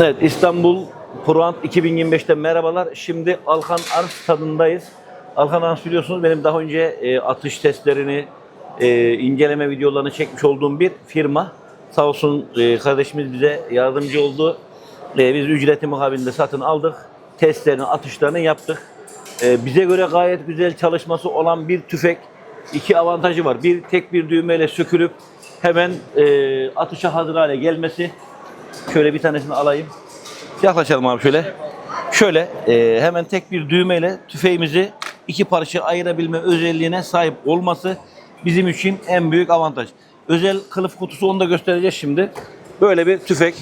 Evet İstanbul Proant 2025'te merhabalar. Şimdi Alkan Arms tadındayız. Alkan Arms biliyorsunuz benim daha önce e, atış testlerini, e, inceleme videolarını çekmiş olduğum bir firma. Sağ olsun e, kardeşimiz bize yardımcı oldu. E, biz ücreti mukabilinde satın aldık. Testlerini, atışlarını yaptık. E, bize göre gayet güzel çalışması olan bir tüfek. İki avantajı var. Bir tek bir düğmeyle sökülüp hemen e, atışa hazır hale gelmesi. Şöyle bir tanesini alayım. Yaklaşalım abi şöyle. Şöyle e, hemen tek bir düğmeyle tüfeğimizi iki parça ayırabilme özelliğine sahip olması bizim için en büyük avantaj. Özel kılıf kutusu onu da göstereceğiz şimdi. Böyle bir tüfek.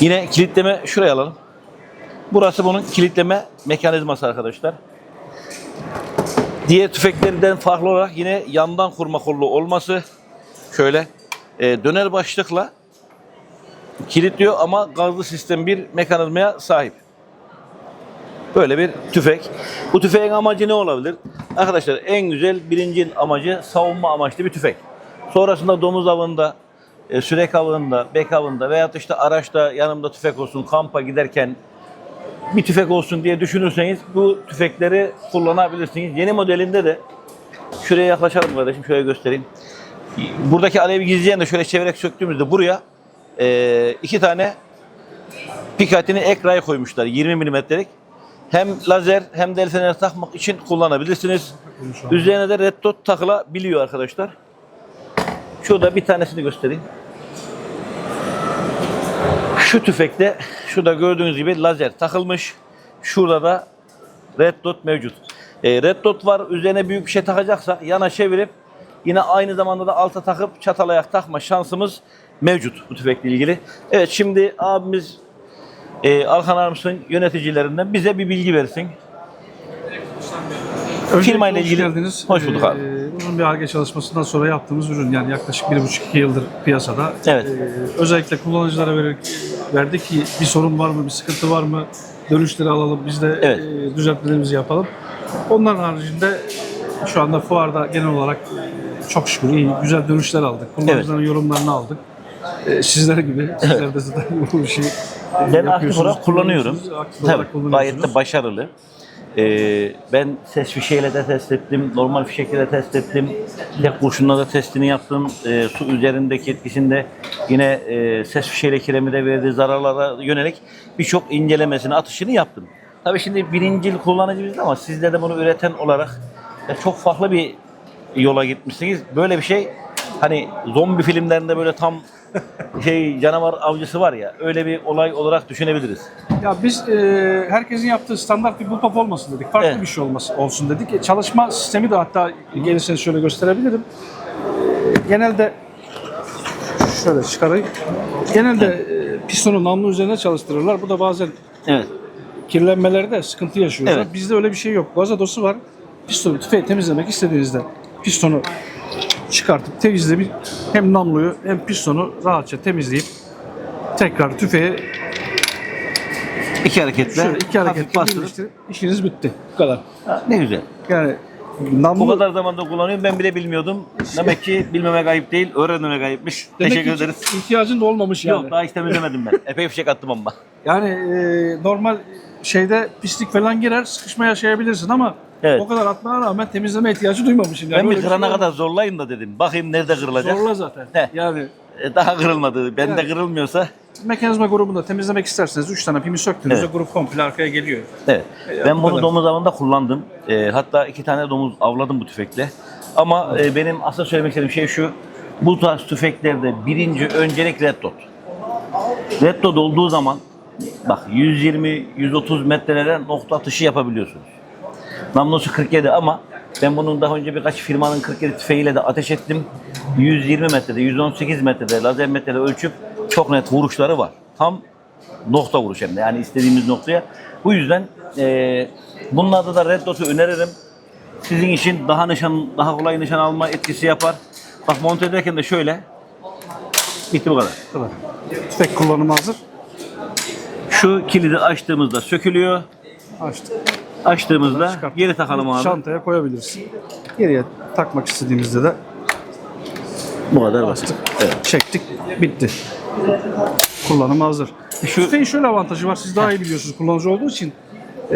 Yine kilitleme şuraya alalım. Burası bunun kilitleme mekanizması arkadaşlar. Diğer tüfeklerden farklı olarak yine yandan kurma kollu olması. Şöyle e, döner başlıkla kilitliyor ama gazlı sistem bir mekanizmaya sahip. Böyle bir tüfek. Bu tüfeğin amacı ne olabilir? Arkadaşlar en güzel birinci amacı savunma amaçlı bir tüfek. Sonrasında domuz avında, e, sürek avında, bek avında veyahut işte araçta yanımda tüfek olsun, kampa giderken bir tüfek olsun diye düşünürseniz bu tüfekleri kullanabilirsiniz. Yeni modelinde de şuraya yaklaşalım kardeşim şöyle göstereyim. Buradaki alevi gizleyen de şöyle çevirerek söktüğümüzde buraya e, iki tane Picatinny ekrayı koymuşlar 20 milimetrelik. Hem lazer hem de el feneri takmak için kullanabilirsiniz. Üzerine de red dot takılabiliyor arkadaşlar. Şurada bir tanesini göstereyim. Şu tüfekte şurada gördüğünüz gibi lazer takılmış. Şurada da red dot mevcut. E, red dot var. Üzerine büyük bir şey takacaksa yana çevirip yine aynı zamanda da alta takıp çatal ayak takma şansımız mevcut bu tüfekle ilgili. Evet şimdi abimiz e, Alkan Arms'ın yöneticilerinden bize bir bilgi versin. Öncelikle Firmayla hoş ilgili- geldiniz. Hoş bulduk abi. Ee, uzun bir ARGE çalışmasından sonra yaptığımız ürün yani yaklaşık bir buçuk iki yıldır piyasada. Evet. Ee, özellikle kullanıcılara vererek, verdik ki bir sorun var mı, bir sıkıntı var mı, dönüşleri alalım, biz de Evet. e, düzeltmelerimizi yapalım. Onların haricinde şu anda fuarda genel olarak çok şükür iyi, güzel dönüşler aldık. Kullanıcıların yorumlarını aldık. Ee, sizler gibi, sizler de zaten bu işi e, Ben aktif olarak kullanıyorum. Aktif Tabii, olarak gayet de başarılı. Ee, ben ses fişeğiyle de test ettim, normal fişekle de test ettim. Tek kurşunla da testini yaptım. Ee, su üzerindeki etkisinde yine e, ses fişeğiyle kiremide verdiği zararlara yönelik birçok incelemesini, atışını yaptım. Tabii şimdi birincil kullanıcı biz ama sizler de bunu üreten olarak e, çok farklı bir yola gitmişsiniz. Böyle bir şey hani zombi filmlerinde böyle tam şey canavar avcısı var ya öyle bir olay olarak düşünebiliriz. Ya biz e, herkesin yaptığı standart bir bullpup olmasın dedik. Farklı Evet. bir şey olması olsun dedik. E, çalışma sistemi de hatta gelirseniz şöyle gösterebilirim. Genelde şöyle çıkarayım. Genelde e, pistonu namlu üzerine çalıştırırlar. Bu da bazen Evet. kirlenmelerde sıkıntı yaşıyorlar. Evet. Bizde öyle bir şey yok. Gazadosu var. Pistonu tüfeği temizlemek istediğinizde pistonu çıkartıp temizleyip hem namluyu hem pistonu rahatça temizleyip tekrar tüfeğe İki hareketle, Şöyle iki hafif hareketle bastırıp birleştirip işiniz bitti. Bu kadar. Ha, ne güzel. Yani Bu namlu kadar zamanda kullanıyorum ben bile bilmiyordum. Demek ki bilmemek ayıp değil, öğrenmemek ayıpmış. demek Teşekkür ki ederiz. ihtiyacın da olmamış yani. Yok daha hiç temizlemedim ben. Epey fişek attım ama. Yani e, normal şeyde pislik falan girer, sıkışma yaşayabilirsin ama Evet. o kadar atmana rağmen temizleme ihtiyacı duymamışım. Yani ben bir Böyle kırana şey kadar zorlayın da dedim. Bakayım nerede kırılacak. Zorla zaten. Heh. Yani E, Daha kırılmadı. Bende Yani. kırılmıyorsa. mekanizma grubunda temizlemek isterseniz 3 tane pimi söktüğünüzde Evet. grup komple arkaya geliyor. Evet. E, ben bu bunu kadar. domuz avında kullandım. E, hatta iki tane domuz avladım bu tüfekle. Ama e, benim asıl söylemek istediğim şey şu. Bu tarz tüfeklerde birinci öncelik red dot. Red dot olduğu zaman bak 120-130 metrelere nokta atışı yapabiliyorsunuz. Namlusu 47 ama ben bunun daha önce birkaç firmanın 47 tüfeğiyle de ateş ettim. 120 metrede, 118 metrede lazer metrede ölçüp çok net vuruşları var. Tam nokta vuruş hem de yani istediğimiz noktaya. Bu yüzden eee bunlarda da Red Dot'u öneririm. Sizin için daha nişan, daha kolay nişan alma etkisi yapar. Bak monte ederken de şöyle. Bitti bu kadar. Tüfek kullanımı hazır. Şu kilidi açtığımızda sökülüyor. Açtık. Açtığımızda geri takalım abi. Çantaya koyabilirsin. Geriye takmak istediğimizde de Bu kadar basit. Evet. çektik, bitti. Kullanım hazır. Şu Tüfeğin şöyle avantajı var. Siz daha iyi biliyorsunuz kullanıcı olduğu için.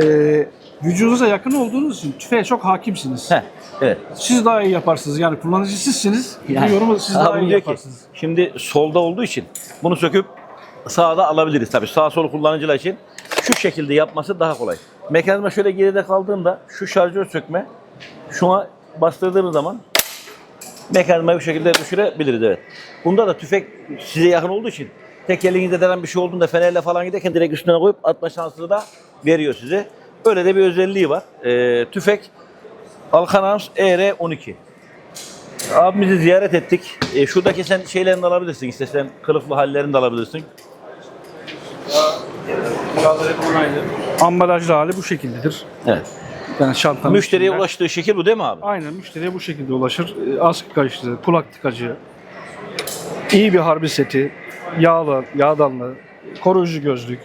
Ee, vücudunuza yakın olduğunuz için tüfeğe çok hakimsiniz. Heh, evet. Siz daha iyi yaparsınız. Yani kullanıcı sizsiniz. Yani, yorumu siz daha iyi diyor ki, yaparsınız. Şimdi solda olduğu için bunu söküp sağda alabiliriz tabii. Sağ sol kullanıcılar için şu şekilde yapması daha kolay. Mekanizma şöyle geride kaldığında şu şarjör sökme şuna bastırdığımız zaman mekanizmayı bu şekilde düşürebiliriz evet. Bunda da tüfek size yakın olduğu için tek elinizde denen bir şey olduğunda fenerle falan giderken direkt üstüne koyup atma şansını da veriyor size. Öyle de bir özelliği var. Ee, tüfek Alkanams ER12. Abimizi ziyaret ettik. E, şuradaki sen şeylerini alabilirsin. İstesen kılıflı hallerini de alabilirsin. Ambalajlı hali bu şekildedir. Evet. Yani şantanın Müşteriye üstünde. ulaştığı şekil bu değil mi abi? Aynen müşteriye bu şekilde ulaşır. Ee, Askı kayışlı, kulak tıkacı, iyi bir harbi seti, yağlı, yağdanlı, koruyucu gözlük,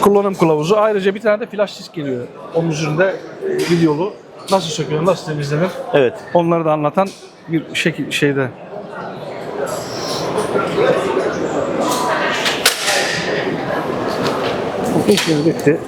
kullanım kılavuzu. Ayrıca bir tane de flash disk geliyor. Onun üzerinde e, videolu nasıl sökülür, nasıl temizlenir Evet. onları da anlatan bir şekil şeyde. Bu işler bitti.